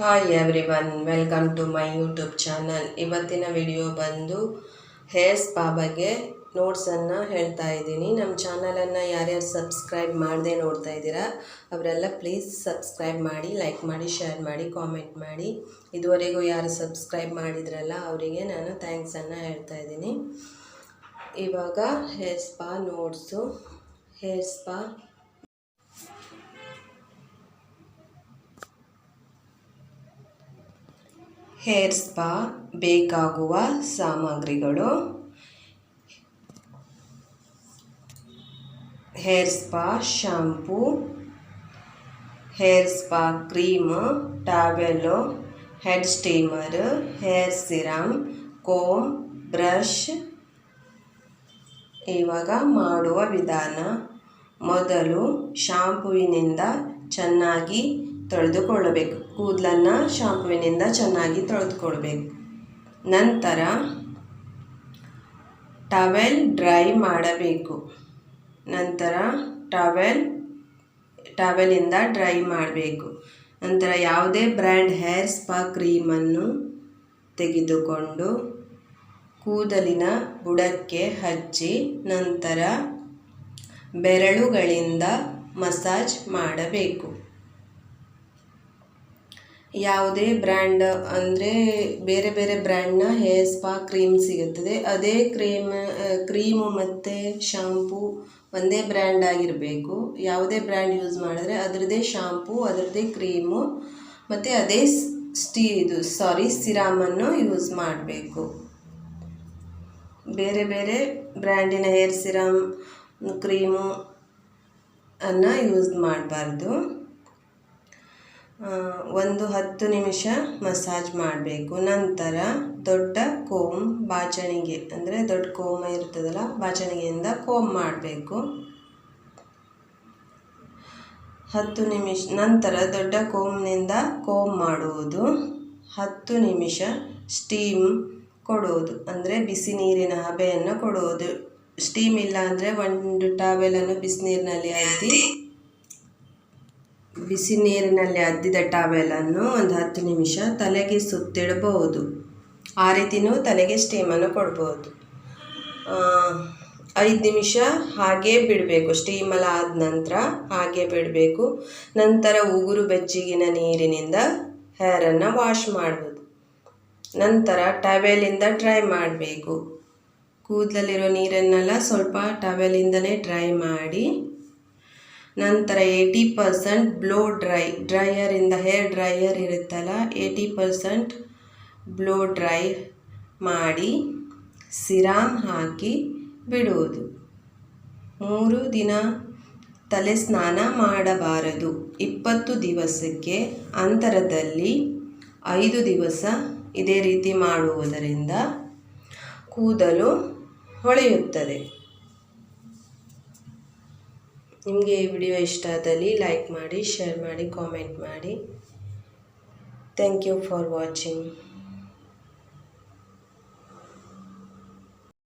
Hi everyone welcome to my YouTube channel ಇವತ್ತಿನ video ಬಂದು hair spa ಬಗ್ಗೆ ನೋಟ್ಸನ್ನು ಹೇಳ್ತಾ ಇದ್ದೀನಿ. ನಮ್ಮ ಚಾನಲನ್ನು ಯಾರ್ಯಾರು ಸಬ್ಸ್ಕ್ರೈಬ್ ಮಾಡದೆ ನೋಡ್ತಾ ಇದ್ದೀರಾ, ಅವರೆಲ್ಲ ಪ್ಲೀಸ್ ಸಬ್ಸ್ಕ್ರೈಬ್ ಮಾಡಿ ಲೈಕ್ ಮಾಡಿ ಶೇರ್ ಮಾಡಿ ಕಾಮೆಂಟ್ ಮಾಡಿ. ಇದುವರೆಗೂ ಯಾರು ಸಬ್ಸ್ಕ್ರೈಬ್ ಮಾಡಿದ್ರಲ್ಲ ಅವರಿಗೆ ನಾನು ಥ್ಯಾಂಕ್ಸನ್ನು ಹೇಳ್ತಾ ಇದ್ದೀನಿ. ಇವಾಗ hair spa notes hair spa hair spa ಬೇಕಾಗುವ ಸಾಮಗ್ರಿಗಳು. Hair spa shampoo hair spa cream, towel, head steamer, hair serum, comb, brush. ಇವಾಗ ಮಾಡುವ ವಿಧಾನ. ಮೊದಲು ಶಾಂಪುವಿನಿಂದ ಚೆನ್ನಾಗಿ ತೊಳೆದುಕೊಳ್ಳಬೇಕು. ಕೂದಲನ್ನು ಶಾಂಪುವಿನಿಂದ ಚೆನ್ನಾಗಿ ತೊಳೆದುಕೊಳ್ಬೇಕು. ನಂತರ ಟವೆಲ್ ಡ್ರೈ ಮಾಡಬೇಕು. ನಂತರ ಟವೆಲ್ ಟವೆಲಿಂದ ಡ್ರೈ ಮಾಡಬೇಕು. ನಂತರ ಯಾವುದೇ ಬ್ರ್ಯಾಂಡ್ ಹೇರ್ ಸ್ಪಾ ಕ್ರೀಮನ್ನು ತೆಗೆದುಕೊಂಡು ಕೂದಲಿನ ಬುಡಕ್ಕೆ ಹಚ್ಚಿ ನಂತರ ಬೆರಳುಗಳಿಂದ ಮಸಾಜ್ ಮಾಡಬೇಕು. ಯಾವುದೇ ಬ್ರ್ಯಾಂಡ್ ಅಂದರೆ ಬೇರೆ ಬೇರೆ ಬ್ರ್ಯಾಂಡ್ನ ಹೇರ್ ಸ್ಪಾ ಕ್ರೀಮ್ ಸಿಗುತ್ತದೆ. ಅದೇ ಕ್ರೀಮ್, ಕ್ರೀಮು ಮತ್ತು ಶಾಂಪೂ ಒಂದೇ ಬ್ರ್ಯಾಂಡ್ ಆಗಿರಬೇಕು. ಯಾವುದೇ ಬ್ರ್ಯಾಂಡ್ ಯೂಸ್ ಮಾಡಿದ್ರೆ ಅದರದ್ದೇ ಶಾಂಪೂ ಅದರದ್ದೇ ಕ್ರೀಮು ಮತ್ತು ಅದೇ ಸ್ಟೀ, ಇದು ಸಾರಿ ಸಿರಾಮನ್ನು ಯೂಸ್ ಮಾಡಬೇಕು. ಬೇರೆ ಬೇರೆ ಬ್ರ್ಯಾಂಡಿನ ಹೇರ್ ಸಿರಮ್, ಕ್ರೀಮು ಅನ್ನು ಯೂಸ್ ಮಾಡಬಾರ್ದು. ಒಂದು ಹತ್ತು ನಿಮಿಷ ಮಸಾಜ್ ಮಾಡಬೇಕು. ನಂತರ ದೊಡ್ಡ ಕೋಮ್ ಬಾಚಣಿಗೆ, ಅಂದರೆ ದೊಡ್ಡ ಕೋಮ ಇರ್ತದಲ್ಲ, ಬಾಚಣಿಗೆಯಿಂದ ಕೋಮ್ ಮಾಡಬೇಕು. ಹತ್ತು ನಿಮಿಷ, ನಂತರ ದೊಡ್ಡ ಕೋಮ್ನಿಂದ ಕೋಮ್ ಮಾಡುವುದು. ಹತ್ತು ನಿಮಿಷ ಸ್ಟೀಮ್ ಕೊಡುವುದು, ಅಂದರೆ ಬಿಸಿ ನೀರಿನ ಹಬೆಯನ್ನು ಕೊಡುವುದು. ಸ್ಟೀಮ್ ಇಲ್ಲ ಅಂದರೆ ಒಂದು ಟಾವೆಲನ್ನು ಬಿಸಿನೀರಿನಲ್ಲಿ ಅದ್ದಿ ಬಿಸಿ ನೀರಿನಲ್ಲಿ ಅದ್ದಿದ ಟಾವೆಲನ್ನು ಒಂದು ಹತ್ತು ನಿಮಿಷ ತಲೆಗೆ ಸುತ್ತಿಡಬಹುದು. ಆ ರೀತಿಯೂ ತಲೆಗೆ ಸ್ಟೀಮನ್ನು ಕೊಡ್ಬೋದು ಐದು ನಿಮಿಷ ಹಾಗೇ ಬಿಡಬೇಕು. ಸ್ಟೀಮಲ್ಲಿ ಆದ ನಂತರ ಹಾಗೆ ಬಿಡಬೇಕು. ನಂತರ ಉಗುರು ಬೆಚ್ಚಗಿನ ನೀರಿನಿಂದ ಹೇರನ್ನು ವಾಶ್ ಮಾಡ್ಬೋದು. ನಂತರ ಟವೆಲಿಂದ ಡ್ರೈ ಮಾಡಬೇಕು. ಕೂದಲಲ್ಲಿರೋ ನೀರನ್ನೆಲ್ಲ ಸ್ವಲ್ಪ ಟವೆಲಿಂದಲೇ ಡ್ರೈ ಮಾಡಿ ನಂತರ ಏಯ್ಟಿ ಪರ್ಸೆಂಟ್ ಬ್ಲೋ ಡ್ರೈ ಡ್ರೈಯರಿಂದ ಹೇರ್ ಡ್ರೈಯರ್ ಇರುತ್ತಲ್ಲ ಏಯ್ಟಿ ಪರ್ಸೆಂಟ್ ಬ್ಲೋ ಡ್ರೈ ಮಾಡಿ ಸಿರಾಮ್ ಹಾಕಿ ಬಿಡುವುದು. ಮೂರು ದಿನ ತಲೆ ಸ್ನಾನ ಮಾಡಬಾರದು. ಇಪ್ಪತ್ತು ದಿವಸಕ್ಕೆ ಅಂತರದಲ್ಲಿ ಐದು ದಿವಸ ಇದೇ ರೀತಿ ಮಾಡುವುದರಿಂದ ಕೂದಲು ಹೊಳೆಯುತ್ತದೆ. ನಿಮಗೆ ಈ ವಿಡಿಯೋ ಇಷ್ಟ ಆದಲ್ಲಿ ಲೈಕ್ ಮಾಡಿ ಶೇರ್ ಮಾಡಿ ಕಾಮೆಂಟ್ ಮಾಡಿ. Thank you for watching